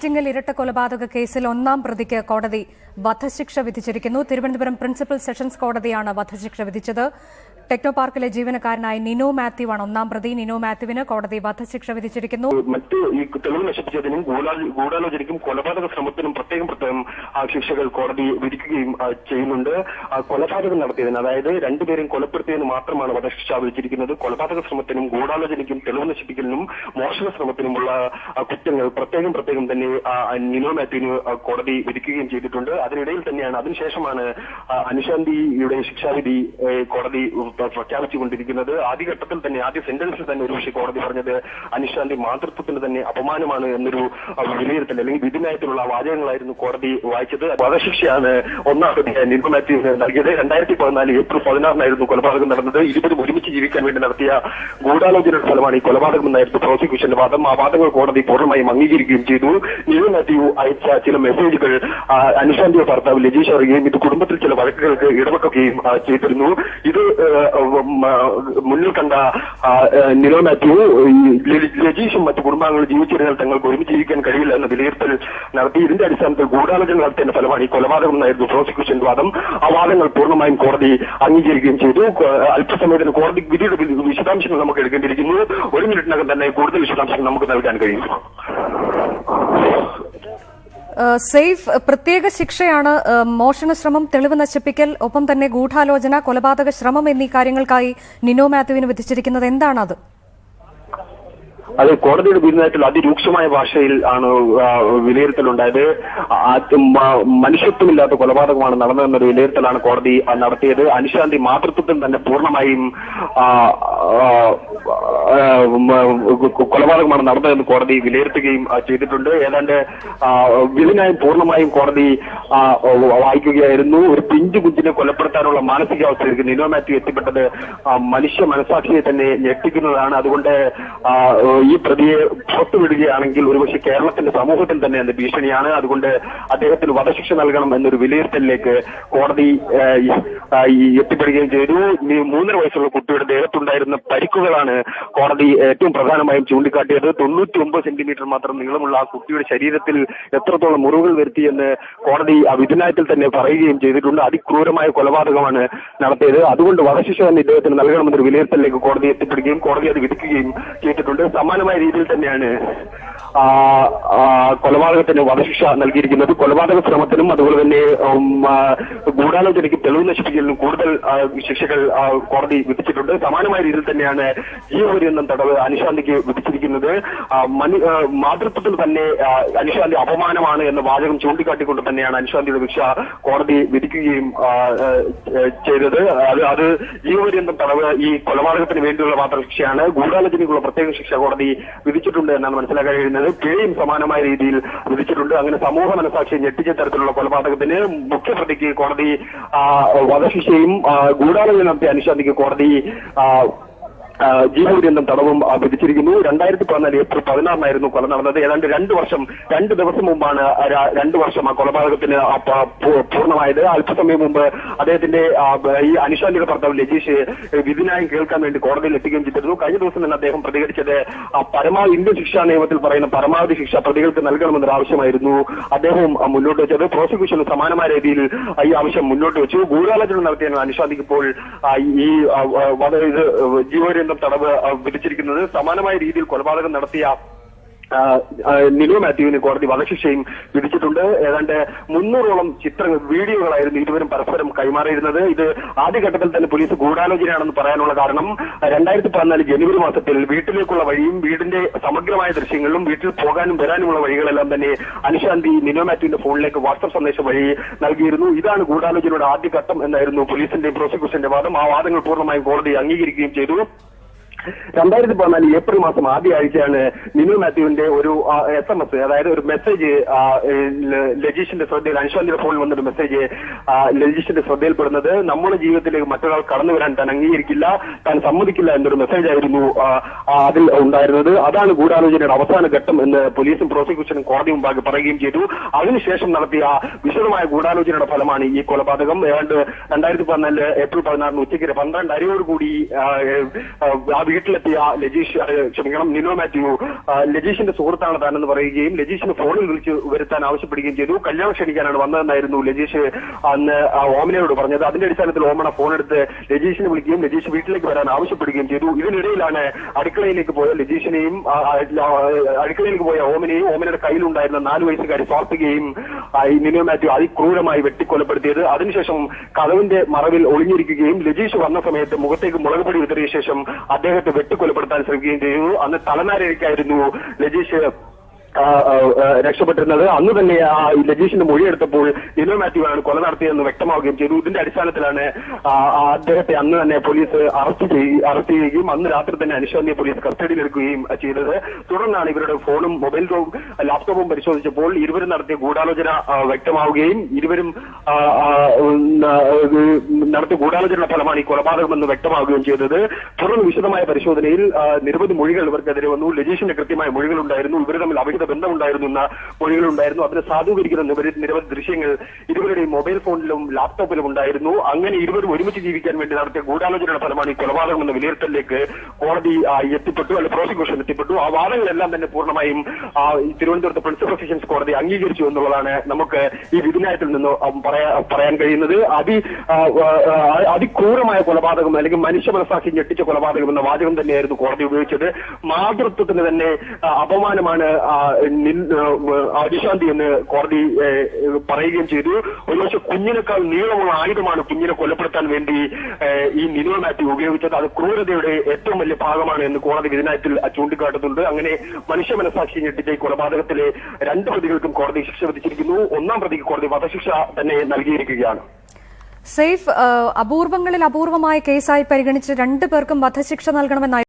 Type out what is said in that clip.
ആറ്റിങ്ങൽ ഇരട്ട കൊലപാതക കേസിൽ ഒന്നാം പ്രതിക്ക് കോടതി വധശിക്ഷ വിധിച്ചിരിക്കുന്നു. തിരുവനന്തപുരം പ്രിൻസിപ്പൽ സെഷൻസ് കോടതിയാണ് വധശിക്ഷ വിധിച്ചത്. ടെക്നോ പാർക്കിലെ ജീവനക്കാരനായ നിനോ മാത്യു ആണ് ഒന്നാം പ്രതി. നിനോ മാത്യുവിന് കോടതി വധശിക്ഷ വിധിച്ചിരിക്കുന്നു. മറ്റ് ഈ തെളിവ് നശിപ്പിച്ചതിനും ഗൂഢാലോ- ഗൂഢാലോചനയ്ക്കും കൊലപാതക ശ്രമത്തിനും പ്രത്യേകം പ്രത്യേകം ശിക്ഷകൾ കോടതി വിധിക്കുകയും ചെയ്യുന്നുണ്ട്. കൊലപാതകം നടത്തിയതിന് അതായത് രണ്ടുപേരും കൊലപ്പെടുത്തിയതിന് മാത്രമാണ് വധശിക്ഷ വിധിച്ചിരിക്കുന്നത്. കൊലപാതക ശ്രമത്തിനും ഗൂഢാലോചനയ്ക്കും തെളിവ് നശിപ്പിക്കലിനും മോഷണ ശ്രമത്തിനുമുള്ള കുറ്റങ്ങൾ പ്രത്യേകം പ്രത്യേകം തന്നെ നിനോ മാത്യുവിന് കോടതി വിധിക്കുകയും ചെയ്തിട്ടുണ്ട്. അതിനിടയിൽ തന്നെയാണ് അതിനുശേഷമാണ് അനുശാന്തിയുടെ ശിക്ഷാവിധി കോടതി പ്രഖ്യാപിച്ചുകൊണ്ടിരിക്കുന്നത്. ആദ്യഘട്ടത്തിൽ തന്നെ ആദ്യ സെന്റൻസിൽ തന്നെ ഒരു പക്ഷേ കോടതി പറഞ്ഞത് അനിഷാന്റെ മാതൃത്വത്തിന് തന്നെ അപമാനമാണ് എന്നൊരു വിലയിരുത്തൽ അല്ലെങ്കിൽ വിധിന്യായത്തിലുള്ള വാചകങ്ങളായിരുന്നു കോടതി വായിച്ചത്. വധശിക്ഷയാണ് ഒന്നാം പ്രതി നിർമ്മ മാത്യുവിന് നൽകിയത്. രണ്ടായിരത്തി പതിനാല് ഏപ്രിൽ പതിനാറിനായിരുന്നു കൊലപാതകം നടന്നത്. ഇരുവരും ഒരുമിച്ച് ജീവിക്കാൻ വേണ്ടി നടത്തിയ ഗൂഢാലോചനയുടെ ഫലമാണ് ഈ കൊലപാതകം എന്നായിരുന്നു പ്രോസിക്യൂഷന്റെ വാദം. ആ വാദങ്ങൾ കോടതി പൂർണമായും അംഗീകരിക്കുകയും ചെയ്തു. നിർമ്മ മാത്യു അയച്ച ചില മെസ്സേജുകൾ അനിഷാന്റെ ഭർത്താവ് ലജീഷ് അറിയുകയും ഇത് കുടുംബത്തിൽ ചില വഴക്കുകൾക്ക് ഇടവെക്കുകയും ചെയ്തിരുന്നു. ഇത് മുന്നിൽ കണ്ട നിലോ മാത്യു ലജീഷും മറ്റു കുടുംബാംഗങ്ങളും ജീവിച്ചിരുന്നാൽ തങ്ങൾക്ക് ഒരുമിച്ച് ജീവിക്കാൻ കഴിയില്ല എന്ന വിലയിരുത്തൽ നടത്തി. ഇതിന്റെ അടിസ്ഥാനത്തിൽ ഗൂഢാലോചന നടത്തിയതിന്റെ ഫലമാണ് ഈ കൊലപാതകം എന്നായിരുന്നു പ്രോസിക്യൂഷൻ വാദം. ആ വാദങ്ങൾ പൂർണമായും കോടതി അംഗീകരിക്കുകയും ചെയ്തു. അല്പസമയത്തിന് കോടതി വിധിയുടെ വിശദാംശങ്ങൾ നമുക്ക് എടുക്കേണ്ടിയിരിക്കുന്നു. ഒരു മിനിറ്റിനകം തന്നെ കൂടുതൽ വിശദാംശങ്ങൾ നമുക്ക് നൽകാൻ കഴിയും. സേഫ് പ്രത്യേക ശിക്ഷയാണ് മോഷണ ശ്രമം തെളിവ് നശിപ്പിക്കൽ ഒപ്പം തന്നെ ഗൂഢാലോചന കൊലപാതക ശ്രമം എന്നീ കാര്യങ്ങൾക്കായി നിനോ മാത്യുവിന് വിധിച്ചിരിക്കുന്നത്. എന്താണത്? അത് കോടതിയുടെ വിരുദ്ധത്തിൽ അതിരൂക്ഷമായ ഭാഷയിൽ ആണ് വിലയിരുത്തലുണ്ടായത്. മനുഷ്യത്വമില്ലാത്ത കൊലപാതകമാണ് നടന്നതെന്നൊരു വിലയിരുത്തലാണ് കോടതി നടത്തിയത്. അനുശാന്തി മാതൃത്വത്തിൽ തന്നെ പൂർണമായും കൊലപാതകമാണ് നടന്നതെന്ന് കോടതി വിലയിരുത്തുകയും ചെയ്തിട്ടുണ്ട്. ഏതാണ്ട് വിധിനായും പൂർണമായും കോടതി വായിക്കുകയായിരുന്നു. ഒരു പിഞ്ചു കുഞ്ഞിനെ കൊലപ്പെടുത്താനുള്ള മാനസികാവസ്ഥയിലേക്ക് നിനോ മാത്യു എത്തിപ്പെട്ടത് മനുഷ്യ മനസാക്ഷിയെ തന്നെ ഞെട്ടിക്കുന്നതാണ്. അതുകൊണ്ട് ഈ പ്രതിയെ പുറത്തുവിടുകയാണെങ്കിൽ ഒരുപക്ഷെ കേരളത്തിന്റെ സമൂഹത്തിൽ തന്നെ അത് ഭീഷണിയാണ്? അതുകൊണ്ട് അദ്ദേഹത്തിന് വധശിക്ഷ നൽകണം എന്നൊരു വിലയിരുത്തലിലേക്ക് കോടതി എത്തിപ്പെടുകയും ചെയ്തു. മൂന്നര വയസ്സുള്ള കുട്ടിയുടെ ദേഹത്തുണ്ടായിരുന്ന പരിക്കുകളാണ് കോടതി ഏറ്റവും പ്രധാനമായും ചൂണ്ടിക്കാട്ടിയത്. തൊണ്ണൂറ്റി ഒമ്പത് സെന്റിമീറ്റർ മാത്രം നീളമുള്ള ആ കുട്ടിയുടെ ശരീരത്തിൽ എത്രത്തോളം മുറിവുകൾ വരുത്തിയെന്ന് കോടതി ആ വിധിനായത്തിൽ തന്നെ പറയുകയും ചെയ്തിട്ടുണ്ട്. അതിക്രൂരമായ കൊലപാതകമാണ് നടത്തിയത്. അതുകൊണ്ട് വധശിക്ഷ തന്നെ ഇദ്ദേഹത്തിന് നൽകണമെന്നൊരു വിലയിരുത്തലിലേക്ക് കോടതി എത്തിപ്പെടുകയും കോടതി അത് വിധിക്കുകയും ചെയ്തിട്ടുണ്ട്. സമാനമായ രീതിയിൽ തന്നെയാണ് കൊലപാതകത്തിന് വധശിക്ഷ നൽകിയിരിക്കുന്നത് കൊലപാതക ശ്രമത്തിനും അതുപോലെ തന്നെ ഗൂഢാലോചനയ്ക്ക് തെളിവ് നശിപ്പിക്കലിനും കൂടുതൽ ശിക്ഷകൾ കോടതി വിധിച്ചിട്ടുണ്ട്. സമാനമായ രീതിയിൽ തന്നെയാണ് ജീവപര്യന്തം തടവ് അനുശാന്തിക്ക് വിധിച്ചിരിക്കുന്നത്. മാതൃത്വത്തിൽ തന്നെ അനുശാന്തി അപമാനമാണ് എന്ന വാചകം ചൂണ്ടിക്കാട്ടിക്കൊണ്ട് തന്നെയാണ് അനുശാന്തിയുടെ ശിക്ഷ കോടതി വിധിക്കുകയും ചെയ്തത്. അത് അത് ജീവപര്യന്തം തടവ് ഈ കൊലപാതകത്തിന് വേണ്ടിയുള്ള മാത്രം ശിക്ഷയാണ്. ഗൂഢാലോചനയ്ക്കുള്ള പ്രത്യേക ശിക്ഷ കോടതി വിധിച്ചിട്ടുണ്ട് എന്നാണ് മനസ്സിലാക്കാൻ കഴിയുന്നത് പിഴയും സമാനമായ രീതിയിൽ വിധിച്ചിട്ടുണ്ട്. അങ്ങനെ സമൂഹ മനസാക്ഷി ഞെട്ടിച്ച തരത്തിലുള്ള കൊലപാതകത്തിന് മുഖ്യപ്രതിക്ക് കോടതി വധശിക്ഷയും ഗൂഢാലോചന നടത്തിയ അനുശാന്തിക്ക് കോടതി ജീവപര്യന്തം തടവും വിധിച്ചിരിക്കുന്നു. രണ്ടായിരത്തി പതിനാല് ഏപ്രിൽ പതിനാറിനായിരുന്നു കൊല നടന്നത്. ഏതാണ്ട് രണ്ട് വർഷം രണ്ട് ദിവസം മുമ്പാണ് രണ്ട് വർഷം ആ കൊലപാതകത്തിന് പൂർണമായത്. അല്പസമയം മുമ്പ് അദ്ദേഹത്തിന്റെ ഈ അനുശാന്തിയുടെ ഭർത്താവ് ലജീഷ് വിധിനായം കേൾക്കാൻ വേണ്ടി കോടതിയിൽ എത്തുകയും ചെയ്തിരുന്നു. കഴിഞ്ഞ ദിവസം തന്നെ അദ്ദേഹം പ്രതികരിച്ചത് പരമാവധി ഇന്ത്യൻ ശിക്ഷാ നിയമത്തിൽ പറയുന്ന പരമാവധി ശിക്ഷ പ്രതികൾക്ക് നൽകണമെന്നൊരു ആവശ്യമായിരുന്നു. അദ്ദേഹം മുന്നോട്ട് വെച്ചത് പ്രോസിക്യൂഷന് സമാനമായ രീതിയിൽ ഈ ആവശ്യം മുന്നോട്ട് വെച്ചു. ഗൂഢാലോചന നടത്തിയ അനുശാന്തിക്ക് ഇപ്പോൾ ഈ ഇത് ജീവപര്യന്തം തടവ് ആ, വിധിച്ചിരിക്കുന്നത്. സമാനമായ രീതിയിൽ കൊലപാതകം നടത്തിയ നിലു മാത്യുവിന് കോടതി വധശിക്ഷയും വിധിച്ചിട്ടുണ്ട്. ഏതാണ്ട് മുന്നൂറോളം ചിത്രങ്ങൾ വീഡിയോകളായിരുന്നു ഇരുവരും പരസ്പരം കൈമാറിയിരുന്നത്. ഇത് ആദ്യഘട്ടത്തിൽ തന്നെ പോലീസ് ഗൂഢാലോചനയാണെന്ന് പറയാനുള്ള കാരണം രണ്ടായിരത്തി പതിനാല് ജനുവരി മാസത്തിൽ വീട്ടിലേക്കുള്ള വഴിയും വീടിന്റെ സമഗ്രമായ ദൃശ്യങ്ങളിലും വീട്ടിൽ പോകാനും വരാനുമുള്ള വഴികളെല്ലാം തന്നെ അനുശാന്തി നിനോ മാത്യുവിന്റെ ഫോണിലേക്ക് വാട്സപ്പ് സന്ദേശം വഴി നൽകിയിരുന്നു. ഇതാണ് ഗൂഢാലോചനയുടെ ആദ്യഘട്ടം എന്നായിരുന്നു പോലീസിന്റെയും പ്രോസിക്യൂഷന്റെ വാദം. ആ വാദങ്ങൾ പൂർണമായും കോടതി അംഗീകരിക്കുകയും ചെയ്തു. രണ്ടായിരത്തി പതിനാല് ഏപ്രിൽ മാസം ആദ്യ ആഴ്ചയാണ് നിനു മാത്യുവിന്റെ ഒരു എസ് എം എസ് അതായത് ഒരു മെസ്സേജ് ലജീഷിന്റെ ശ്രദ്ധയിൽ അനുശാന്തിയുടെ ഫോണിൽ വന്നൊരു മെസ്സേജ് ലജീഷിന്റെ ശ്രദ്ധയിൽപ്പെടുന്നത് നമ്മുടെ ജീവിതത്തിലേക്ക് മറ്റൊരാൾ കടന്നു വരാൻ താൻ അംഗീകരിക്കില്ല താൻ സമ്മതിക്കില്ല എന്നൊരു മെസ്സേജ് ആയിരുന്നു അതിൽ ഉണ്ടായിരുന്നത്. അതാണ് ഗൂഢാലോചനയുടെ അവസാന ഘട്ടം എന്ന് പോലീസും പ്രോസിക്യൂഷനും കോടതി മുമ്പാകെ പറയുകയും ചെയ്തു. അതിനുശേഷം നടത്തിയ വിശദമായ ഗൂഢാലോചനയുടെ ഫലമാണ് ഈ കൊലപാതകം. ഏതാണ്ട് രണ്ടായിരത്തി പതിനാല് ഏപ്രിൽ പതിനാറിന് ഉച്ചയ്ക്ക് പന്ത്രണ്ട് അരയോടുകൂടി വീട്ടിലെത്തിയ ലജീഷ് ക്ഷമിക്കണം നിനോ മാത്യു. ലജീഷിന്റെ സുഹൃത്താണ് താനെന്ന് പറയുകയും ലജീഷിന് ഫോണിൽ വിളിച്ച് വരുത്താൻ ആവശ്യപ്പെടുകയും ചെയ്തു. കല്യാണം ക്ഷണിക്കാനാണ് വന്നതെന്നായിരുന്നു ലജീഷ് അന്ന് ഓമനയോട് പറഞ്ഞത്. അതിന്റെ അടിസ്ഥാനത്തിൽ ഓമന ഫോൺ എടുത്ത് ലജീഷിനെ വിളിക്കുകയും ലജീഷ് വീട്ടിലേക്ക് വരാൻ ആവശ്യപ്പെടുകയും ചെയ്തു. ഇതിനിടയിലാണ് അടുക്കളയിലേക്ക് പോയ ലജീഷിനെയും അടുക്കളയിലേക്ക് പോയ ഓമനെയും ഓമനയുടെ കയ്യിലുണ്ടായിരുന്ന നാല് വയസ്സുകാരി ഈ നിനോ മാത്യു അതിക്രൂരമായി വെട്ടിക്കൊലപ്പെടുത്തിയത്. അതിനുശേഷം കഥവിന്റെ മറവിൽ ഒളിഞ്ഞിരിക്കുകയും ലജീഷ് വന്ന സമയത്ത് മുഖത്തേക്ക് മുളക് പൊടി വിതറിയ ശേഷം അദ്ദേഹത്തെ വെട്ടിക്കൊലപ്പെടുത്താൻ ശ്രമിക്കുകയും ചെയ്തു. അന്ന് തലനാരിഴയ്ക്കായിരുന്നു ആ, രക്ഷപ്പെട്ടിരുന്നത്. അന്ന് തന്നെ ആ ലജീഷിന്റെ മൊഴിയെടുത്തപ്പോൾ നിനോ മാത്യു ആണ് കൊല നടത്തിയതെന്ന് വ്യക്തമാവുകയും ചെയ്തു. ഇതിന്റെ അടിസ്ഥാനത്തിലാണ് അദ്ദേഹത്തെ അന്ന് തന്നെ പോലീസ് അറസ്റ്റ് ചെയ്യുകയും അറസ്റ്റ് ചെയ്യുകയും അന്ന് രാത്രി തന്നെ അനുശോചനീയ പോലീസ് കസ്റ്റഡിയിലെടുക്കുകയും ചെയ്തത്. തുടർന്നാണ് ഇവരുടെ ഫോണും മൊബൈൽ ഫോണും ലാപ്ടോപ്പും പരിശോധിച്ചപ്പോൾ ഇരുവരും നടത്തിയ ഗൂഢാലോചന വ്യക്തമാവുകയും ഇരുവരും നടത്തിയ ഗൂഢാലോചന ഫലമാണ് ഈ കൊലപാതകമെന്ന് വ്യക്തമാവുകയും ചെയ്തത്. തുടർന്ന് വിശദമായ പരിശോധനയിൽ നിരവധി മൊഴികൾ ഇവർക്കെതിരെ വന്നു. ലജീഷിന്റെ കൃത്യമായ മൊഴികളുണ്ടായിരുന്നു. ഇവർ തമ്മിൽ അവിഹിത ബന്ധമുണ്ടായിരുന്നു എന്ന മൊഴികളുണ്ടായിരുന്നു. അതിനെ സാധൂകരിക്കുന്ന നിരവധി ദൃശ്യങ്ങൾ ഇരുവരുടെയും മൊബൈൽ ഫോണിലും ലാപ്ടോപ്പിലും ഉണ്ടായിരുന്നു. അങ്ങനെ ഇരുവരും ഒരുമിച്ച് ജീവിക്കാൻ വേണ്ടി നടത്തിയ ഗൂഢാലോചനയുടെ ഫലമാണ് ഈ കൊലപാതകം എന്ന വിലയിരുത്തലിലേക്ക് കോടതി എത്തിപ്പെട്ടു. അല്ലെങ്കിൽ പ്രോസിക്യൂഷൻ എത്തിപ്പെട്ടു. ആ വാദങ്ങളെല്ലാം തന്നെ പൂർണമായും തിരുവനന്തപുരത്ത് പ്രിൻസിപ്പൽ സെഷൻസ് കോടതി അംഗീകരിച്ചു എന്നുള്ളതാണ് നമുക്ക് ഈ വിധിന്യായത്തിൽ നിന്ന് പറയാൻ കഴിയുന്നത്. അതി അതിക്രൂരമായ കൊലപാതകം അല്ലെങ്കിൽ മനുഷ്യ മനസാക്ഷി ഞെട്ടിച്ച കൊലപാതകം എന്ന വാചകം തന്നെയായിരുന്നു കോടതി ഉപയോഗിച്ചത്. മാതൃത്വത്തിന് തന്നെ അപമാനമാണ് അടിശാന്തി എന്ന് കോടതി പറയുകയും ചെയ്തു. ഒരുപക്ഷെ കുഞ്ഞിനേക്കാൾ നീളമുള്ള ആയുധമാണ് കുഞ്ഞിനെ കൊലപ്പെടുത്താൻ വേണ്ടി ഈ നിനോ മാത്യു ഉപയോഗിച്ചത്. അത് ക്രൂരതയുടെ ഏറ്റവും വലിയ ഭാഗമാണ് എന്ന് കോടതി വിധിനായത്തിൽ ചൂണ്ടിക്കാട്ടുന്നുണ്ട്. അങ്ങനെ മനുഷ്യ മനസാക്ഷി ഞെട്ടിച്ച കൊലപാതകത്തിലെ രണ്ട് പ്രതികൾക്കും കോടതി ശിക്ഷ വിധിച്ചിരിക്കുന്നു. ഒന്നാം പ്രതിക്ക് കോടതി വധശിക്ഷ തന്നെ നൽകിയിരിക്കുകയാണ്. സേഫ് അപൂർവങ്ങളിൽ അപൂർവമായ കേസായി പരിഗണിച്ച് രണ്ടു പേർക്കും വധശിക്ഷ നൽകണമെന്നായി